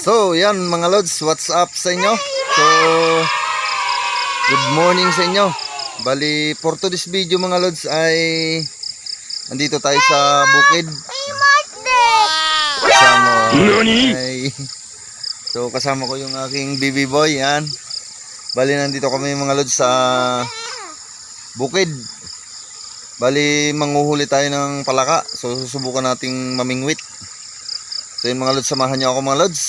So, yan mga lods, what's up sa inyo? So, good morning sa inyo. Bali, for today's video mga lods ay nandito tayo sa bukid. Kasama ay, So, kasama ko yung aking baby boy, yan. Bali, nandito kami mga lods sa bukid. Bali, manguhuli tayo ng palaka. So, susubukan nating mamingwit. So yun mga lods, samahan niyo ako mga lods.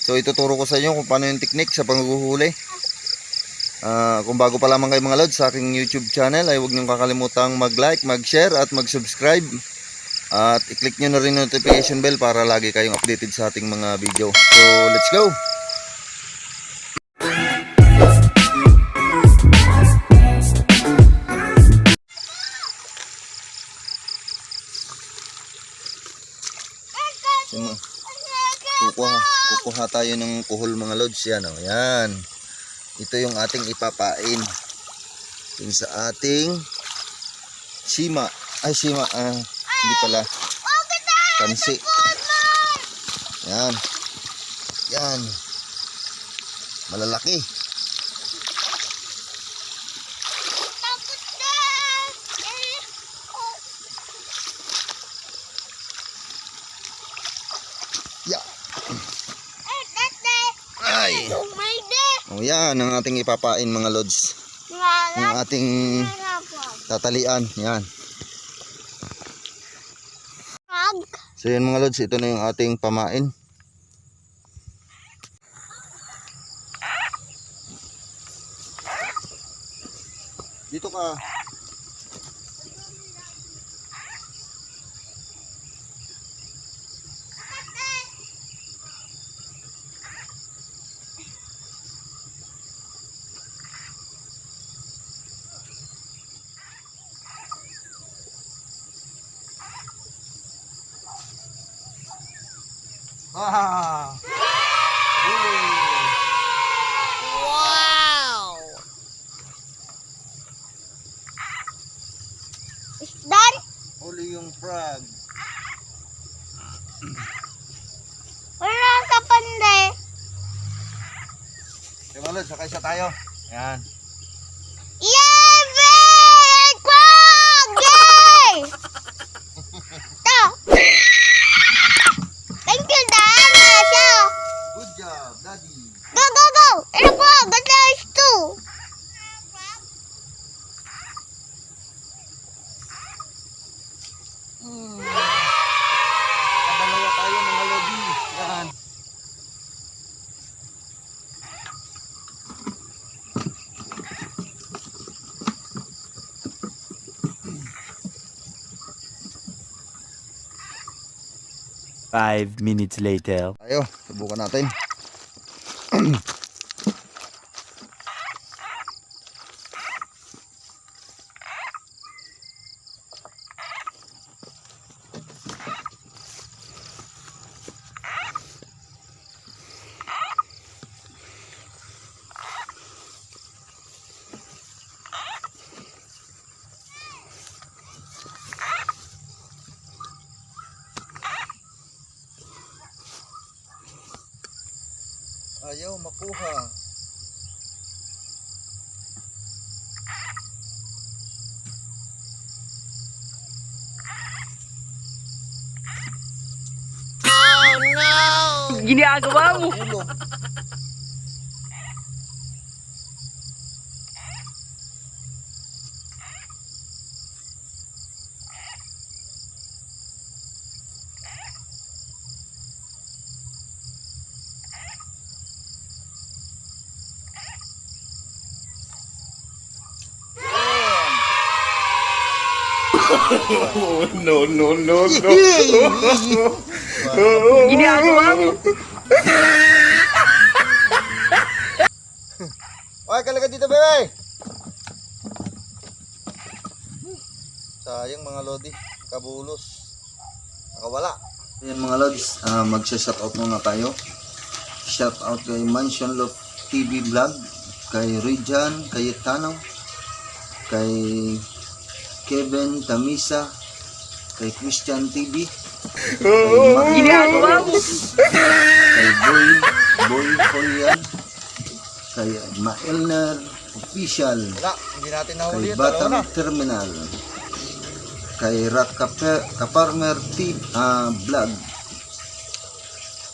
So ituturo ko sa inyo kung paano yung technique sa panghuhuli. Ah, kung bago pa lamang kayo mga lods sa aking YouTube channel ay huwag niyong kakalimutang mag-like, mag-share at mag-subscribe. At i-click niyo na rin notification bell para lagi kayong updated sa ating mga video. So let's go! Tayo ng kuhol mga lods yan oh. Yan. Ito yung ating ipapain. Yung sa ating sima. Ay sima, ah, hindi pala. Kansi. Yan. Yan. Malalaki. Ya. Ay. Oh, yan ang ating ipapain mga lods. Yung ating tatalian. Yan. So yan mga lods, ito na yung ating pamain. Dito ka. Ah! Done? Huli yung frog. Wala ka pande. Okay mga lods, sakay sa tayo. Yan. Yay! Big frog! Yay! Ito. Thank you, Dan. Siya. Good job, daddy. Go, go, go. Ito po. Ganda ito. Hmm. Kadalawa tayo mga lodi. Yan. Five minutes later. Tayo, subukan natin. Ayaw makuha. Ginagawa mo. Ulo. No, no, no, no. Ginagawa mo. Ay, kalaga dito, bebe! Sayang mga lodi, kabulos. Nakawala. Ayan mga lods, uh, magsha-shoutout muna tayo. Shoutout kay Mansion Love TV Vlog, kay Rijan Cayetano, kay Kevin Tamisa, kay Christian TV, kay Mark kay Boy, Boy Polian, kay Maelner Official, kay Batam Terminal, kay Rock Kaparmer T uh, Vlog,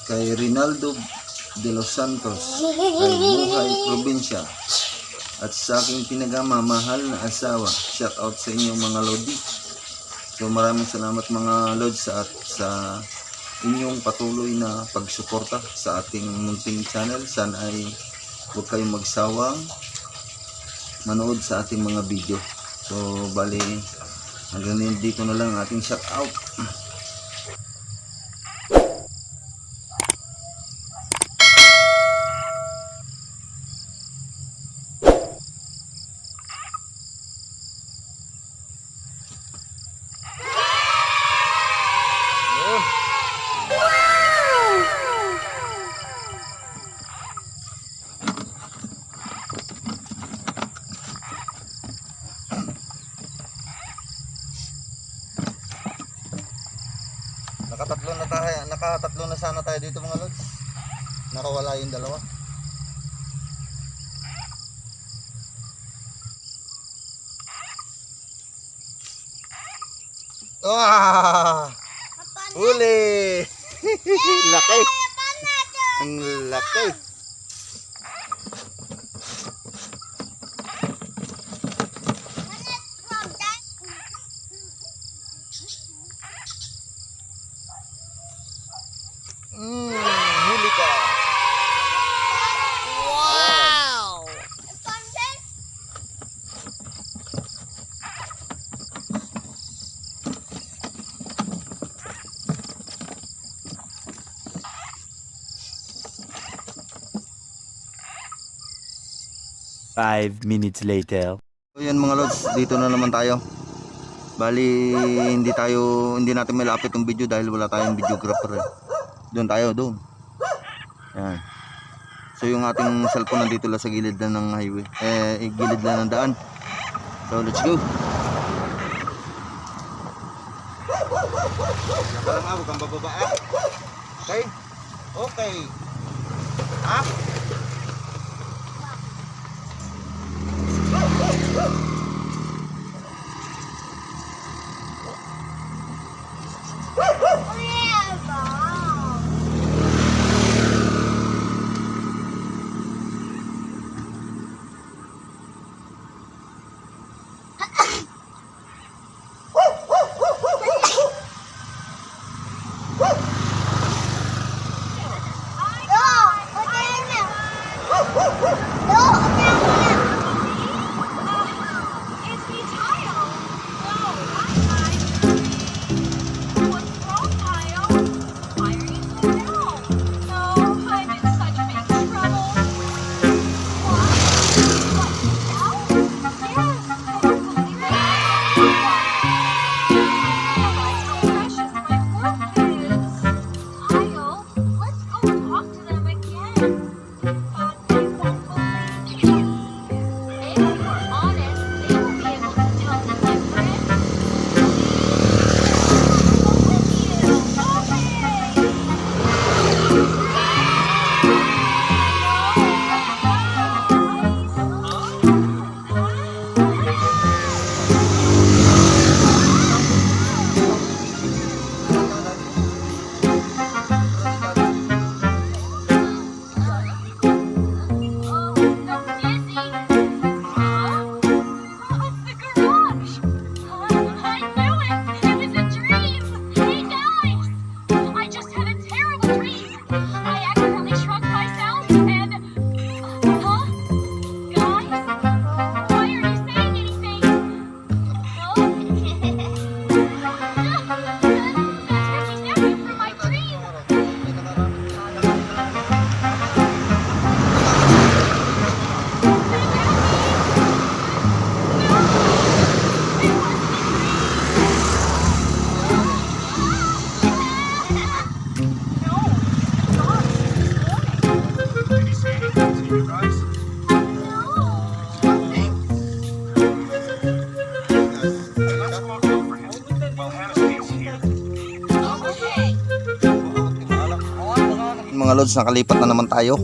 kay Rinaldo De Los Santos, kay Buhay Probinsya, at sa aking pinagamamahal na asawa. Shout out sa inyo mga Lodi. So maraming salamat mga Lods sa, sa inyong patuloy na pagsuporta sa ating munting channel. Sana ay huwag kayong magsawang manood sa ating mga video. So bali hanggang dito na lang ating shout out. Yun. Nakatatlo na tayo, nakatatlo na sana tayo dito mga lods. Nakawala yung dalawa. Ah! Huli! laki! Ang laki! Mm, huli ka! Five minutes later. So yan mga lods, dito na naman tayo. Bali, hindi tayo, hindi natin malapit yung video dahil wala tayong videographer. eh. Doon tayo, doon. Yan. So yung ating cellphone nandito lang sa gilid na ng highway. Eh, eh, gilid lang ng daan. So let's go. Yan lang ako, kang bababa ah. Okay? Okay. Ah? Lods, nakalipat na naman tayo.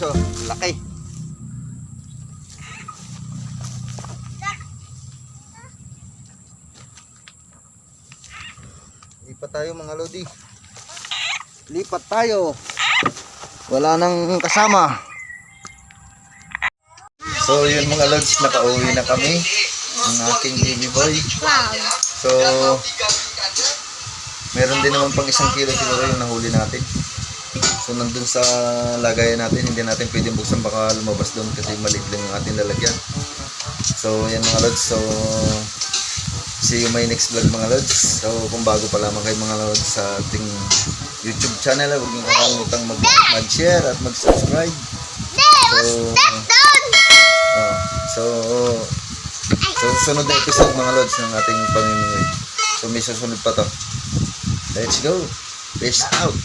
Lods, oh. Laki. Lipat tayo mga lodi. Lipat tayo. Wala nang kasama. So yun mga lods, nakauwi na kami. Ang aking baby boy. So, meron din naman pang isang kilo siguro yung nahuli natin. So nandun sa lagayan natin, hindi natin pwedeng buksan baka lumabas doon kasi maliit lang yung ating lalagyan. So yan mga lods, so see you my next vlog mga lods. So kung bago pa lamang kayo mga lods sa ating YouTube channel, huwag niyo kakalimutan mag mag-share at mag-subscribe. So, oh, so, so sunod na episode mga lods ng ating pamimigay. So may susunod pa to. Let's go. Peace out.